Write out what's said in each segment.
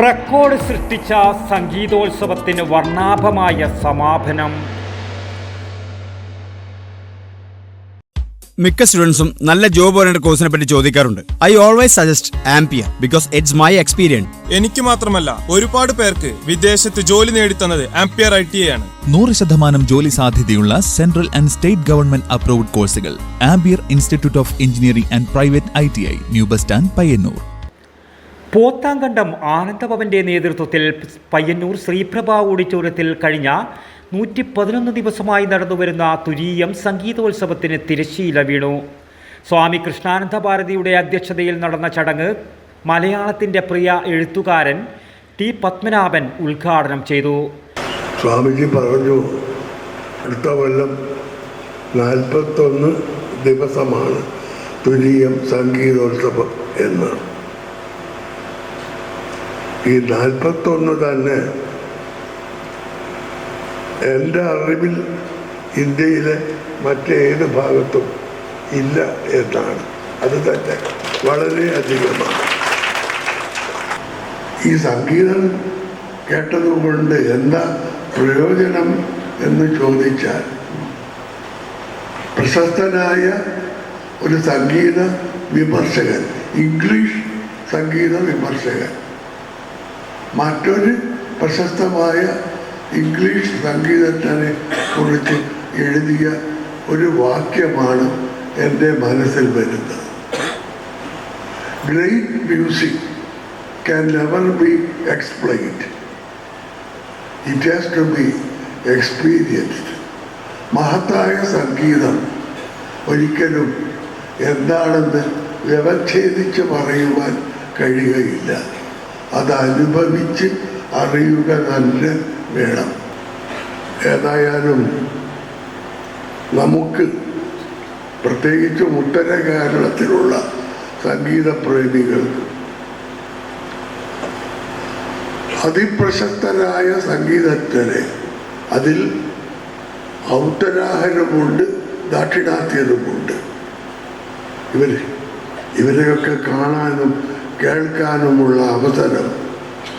Record സൃഷ്ടിച്ച സംഗീതോത്സവത്തിന് വർണാഭമായ സമാപനം. മിക്ക സ്റ്റുഡൻസും നല്ല ജോബ് ഓറിയന്റഡ് കോഴ്സിനെ പറ്റി ചോദിക്കാറുണ്ട്. I always suggest Ampere because it's my experience എനിക്ക് മാത്രമല്ല ഒരുപാട് പേർക്ക് വിദേശത്ത് ജോലി നേടിത്തന്നത് ആംപിയർ ഐ ടി ആണ്. നൂറ് ശതമാനം ജോലി സാധ്യതയുള്ള central and state government approved കോഴ്സുകൾ Ampere institute of engineering and private I T I new bus stand Payyanur Pothankandam ആനന്ദഭവന്റെ നേതൃത്വത്തിൽ പയ്യന്നൂർ ശ്രീപ്രഭ ഓഡിറ്റോറിയത്തിൽ കഴിഞ്ഞ നൂറ്റി പതിനൊന്ന് ദിവസമായി നടന്നുവരുന്ന തുരീയം സംഗീതോത്സവത്തിന് തിരശ്ശീല വീണു. സ്വാമി കൃഷ്ണാനന്ദ ഭാരതിയുടെ അധ്യക്ഷതയിൽ നടന്ന ചടങ്ങ് മലയാളത്തിന്റെ പ്രിയ എഴുത്തുകാരൻ ടി പത്മനാഭൻ ഉദ്ഘാടനം ചെയ്തു. സ്വാമിജി പറഞ്ഞു അടുത്ത കൊല്ലം നാൽപ്പത്തൊന്ന് ദിവസമാണ് തുരീയം സംഗീതോത്സവം എന്ന്. ഈ നാൽപ്പത്തൊന്ന് തന്നെ എന്റെ അറിവിൽ ഇന്ത്യയിലെ മറ്റേത് ഭാഗത്തും ഇല്ല എന്നാണ്. അത് തന്നെ വളരെയധികമാണ് ഈ സംഗീതം കേട്ടതുകൊണ്ട് എന്താ പ്രയോജനം എന്ന് ചോദിച്ചാൽ പ്രശസ്തനായ ഒരു സംഗീത വിമർശകൻ ഇംഗ്ലീഷ് സംഗീത വിമർശകൻ മറ്റൊരു പ്രശസ്തമായ ഇംഗ്ലീഷ് സംഗീതജ്ഞനെ കുറിച്ച് എഴുതിയ ഒരു വാക്യമാണ് എന്റെ മനസ്സിൽ വരുന്നത്. Great music can never be explained it has to be experienced മഹത്തായ സംഗീതം ഒരിക്കലും എന്താണെന്ന് വ്യവച്ഛേദിച്ച് പറയുവാൻ കഴിയുകയില്ല. അത് അനുഭവിച്ച് അറിയുക നല്ല വേണം. ഏതായാലും നമുക്ക് പ്രത്യേകിച്ചും ഉത്തര കേരളത്തിലുള്ള സംഗീത പ്രേമികൾക്ക് അതിപ്രശസ്തരായ സംഗീതജ്ഞരെ അതിൽ ഔത്തരാഹനമുണ്ട് ദാക്ഷിണാത്യതുമുണ്ട്. ഇവർ ഇവരെയൊക്കെ കാണാനും കേൾക്കാനുമുള്ള അവസരം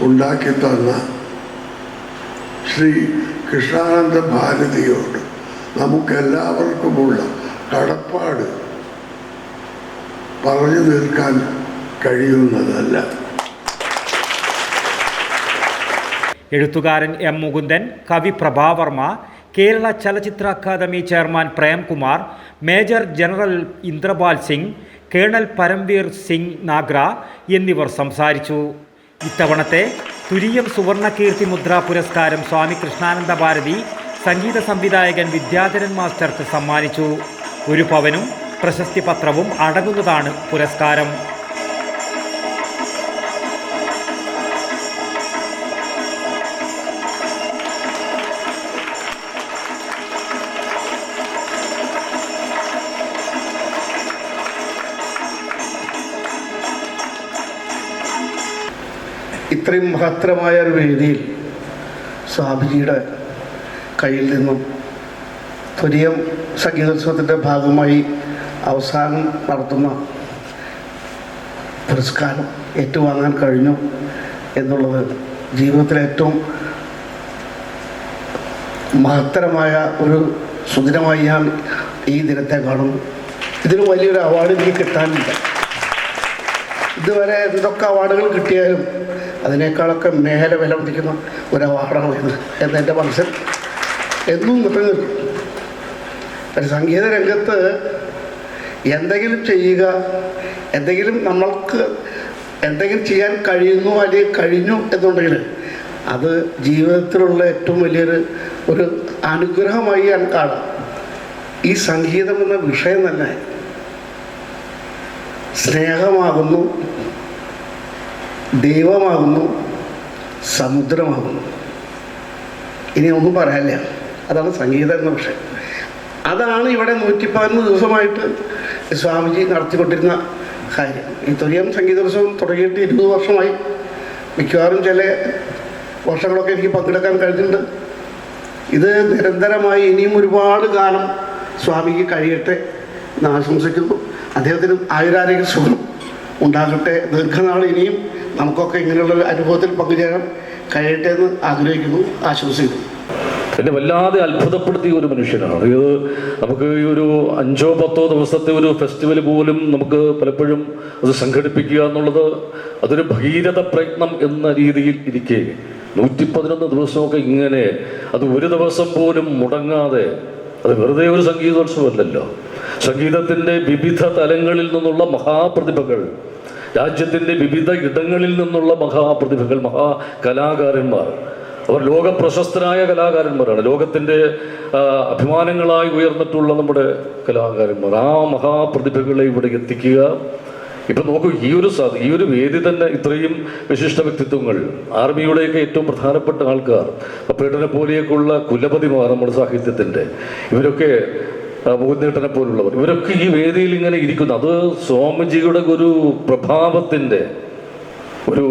ഉണ്ടാക്കി തന്ന ശ്രീ കൃഷ്ണാനന്ദ ഭാരതിയോട് നമുക്കെല്ലാവർക്കുമുള്ള കടപ്പാട് പറഞ്ഞു തീർക്കാൻ കഴിയുന്നതല്ല. എഴുത്തുകാരൻ എം മുകുന്ദൻ കവി പ്രഭാവർമ്മ കേരള ചലച്ചിത്ര academy chairman Premkumar major general Indrapal Singh colonel Paramvir Singh Nagra എന്നിവർ സംസാരിച്ചു. ഇത്തവണത്തെ തുരീയം സുവർണകീർത്തി മുദ്ര പുരസ്കാരം സ്വാമി കൃഷ്ണാനന്ദ ഭാരതി സംഗീത സംവിധായകൻ വിദ്യാധരൻ മാസ്റ്റർക്ക് സമ്മാനിച്ചു. ഒരു പവനും പ്രശസ്തി പത്രവും അടങ്ങുന്നതാണ് പുരസ്കാരം. ഇത്രയും മഹത്തരമായ ഒരു വേദിയിൽ സ്വാമിജിയുടെ കയ്യിൽ നിന്നും തുരിയം സംഗീതോത്സവത്തിന്റെ ഭാഗമായി അവസാനം നടത്തുന്ന പുരസ്കാരം ഏറ്റുവാങ്ങാൻ കഴിഞ്ഞു എന്നുള്ളത് ജീവിതത്തിലെ ഏറ്റവും മഹത്തരമായ ഒരു സുദിനമായി ഞാൻ ഈ ദിനത്തെ കാണുന്നു ഇതിന് വലിയൊരു അവാർഡ് എനിക്ക് കിട്ടാനില്ല. ഇതുവരെ എന്തൊക്കെ അവാർഡുകൾ കിട്ടിയാലും അതിനേക്കാളൊക്കെ മേലെ വില പിടിക്കുന്ന ഒരു അവാർഡാണ് വരുന്നത് എന്ന് എന്റെ മനസ്സിൽ എന്നും നിലനിൽക്കും ഒരു സംഗീത രംഗത്ത് എന്തെങ്കിലും ചെയ്യുക എന്തെങ്കിലും നമ്മൾക്ക് എന്തെങ്കിലും ചെയ്യാൻ കഴിയുന്നു അല്ലെങ്കിൽ കഴിഞ്ഞു എന്നുണ്ടെങ്കിൽ അത് ജീവിതത്തിലുള്ള ഏറ്റവും വലിയൊരു ഒരു അനുഗ്രഹമായി ഞാൻ കാണാം. ഈ സംഗീതം എന്ന വിഷയം തന്നെ സ്നേഹമാകുന്നു ദൈവമാകുന്നു സമുദ്രമാകുന്നു. ഇനി ഒന്നും പറയാനില്ല. അതാണ് സംഗീതം എന്ന വിഷയം അതാണ് ഇവിടെ നൂറ്റി പതിനൊന്ന് ദിവസമായിട്ട് സ്വാമിജി നടത്തിക്കൊണ്ടിരുന്ന കാര്യം. ഈ തൊരിയം സംഗീതോത്സവം തുടങ്ങിയിട്ട് ഇരുപത് വർഷമായി. മിക്കവാറും ചില വർഷങ്ങളൊക്കെ എനിക്ക് പങ്കെടുക്കാൻ കഴിഞ്ഞിട്ടുണ്ട്. ഇത് നിരന്തരമായി ഇനിയും ഒരുപാട് കാലം സ്വാമിക്ക് കഴിയട്ടെ എന്ന് ആശംസിക്കുന്നു. അദ്ദേഹത്തിനും ആയുരാരോഗ്യ സുഖം. ഉണ്ടാകട്ടെ. ദീർഘനാൾ ഇനിയും നമുക്കൊക്കെ ഇങ്ങനെയുള്ള അനുഭവത്തിൽ പങ്കുചേരാൻ കഴിയട്ടെ എന്ന് ആഗ്രഹിക്കുന്നു ആശംസിക്കുന്നു. എന്നെ വല്ലാതെ അത്ഭുതപ്പെടുത്തിയ ഒരു മനുഷ്യനാണ്. ഇത് നമുക്ക് ഈ ഒരു അഞ്ചോ പത്തോ ദിവസത്തെ ഒരു ഫെസ്റ്റിവൽ പോലും നമുക്ക് പലപ്പോഴും അത് സംഘടിപ്പിക്കുക എന്നുള്ളത് അതൊരു ഭഗീരഥ പ്രയത്നം എന്ന രീതിയിൽ ഇരിക്കെ. നൂറ്റി പതിനൊന്ന് ദിവസമൊക്കെ ഇങ്ങനെ അത് ഒരു ദിവസം പോലും മുടങ്ങാതെ അത് വെറുതെ ഒരു സംഗീതോത്സവമല്ലല്ലോ. സംഗീതത്തിന്റെ വിവിധ തലങ്ങളിൽ നിന്നുള്ള മഹാപ്രതിഭകൾ രാജ്യത്തിന്റെ വിവിധ ഇടങ്ങളിൽ നിന്നുള്ള മഹാപ്രതിഭകൾ മഹാ കലാകാരന്മാർ. അവർ ലോക പ്രശസ്തരായ കലാകാരന്മാരാണ് ലോകത്തിന്റെ അഭിമാനങ്ങളായി ഉയർന്നിട്ടുള്ള നമ്മുടെ കലാകാരന്മാർ. ആ മഹാപ്രതിഭകളെ ഇവിടെ എത്തിക്കുക. ഇപ്പം നോക്കൂ ഈ ഒരു ഈ ഒരു വേദി തന്നെ ഇത്രയും വിശിഷ്ട വ്യക്തിത്വങ്ങൾ ആർമിയുടെയൊക്കെ ഏറ്റവും പ്രധാനപ്പെട്ട ആൾക്കാർ പപ്പേട്ടനെ പോലെയൊക്കെയുള്ള കുലപതിമാർ നമ്മുടെ സാഹിത്യത്തിന്റെ. ഇവരൊക്കെ മുകുന്ദേട്ടനെ പോലുള്ളവർ. ഇവരൊക്കെ ഈ വേദിയിൽ ഇങ്ങനെ ഇരിക്കുന്നു. അത് സ്വാമിജിയുടെ ഒരു പ്രഭാവത്തിന്റെ ഒരു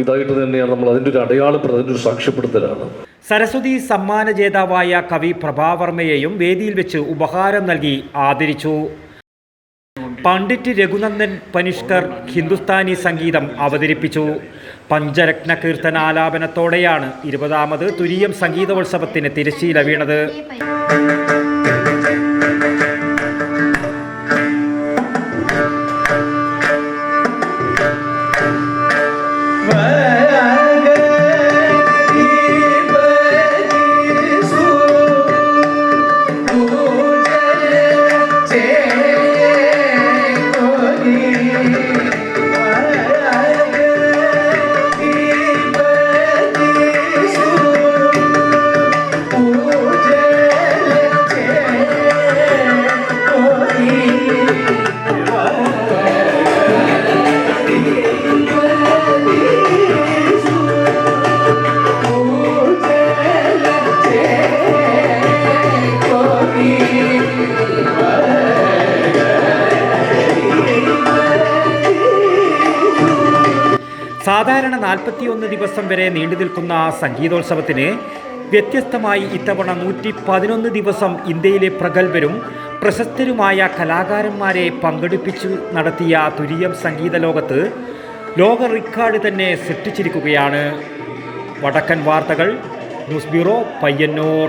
ഇതായിട്ട് തന്നെയാണ് നമ്മൾ അതിന്റെ ഒരു അടയാളപ്പെടുത്തൽ അതിന്റെ ഒരു സാക്ഷ്യപ്പെടുത്തലാണ്. സരസ്വതി സമ്മാന ജേതാവായ കവി പ്രഭാവർമ്മയെയും വേദിയിൽ വെച്ച് ഉപഹാരം നൽകി ആദരിച്ചു. പണ്ഡിറ്റ് രഘുനന്ദൻ പനിഷ്കർ ഹിന്ദുസ്ഥാനി സംഗീതം അവതരിപ്പിച്ചു. പഞ്ചരത്ന കീർത്തനാലാപനത്തോടെയാണ് ഇരുപതാമത് തുരീയം സംഗീതോത്സവത്തിന് തിരശ്ശീല വീണത്. സാധാരണ നാൽപ്പത്തിയൊന്ന് ദിവസം വരെ നീണ്ടു നിൽക്കുന്ന സംഗീതോത്സവത്തിന് വ്യത്യസ്തമായി ഇത്തവണ നൂറ്റി പതിനൊന്ന് ദിവസം ഇന്ത്യയിലെ പ്രഗത്ഭരും പ്രശസ്തരുമായ കലാകാരന്മാരെ പങ്കെടുപ്പിച്ചു നടത്തിയ തുരീയം സംഗീത ലോകത്ത് ലോക റെക്കോർഡ് തന്നെ സൃഷ്ടിച്ചിരിക്കുകയാണ്. വടക്കൻ വാർത്തകൾ ന്യൂസ് ബ്യൂറോ പയ്യന്നൂർ.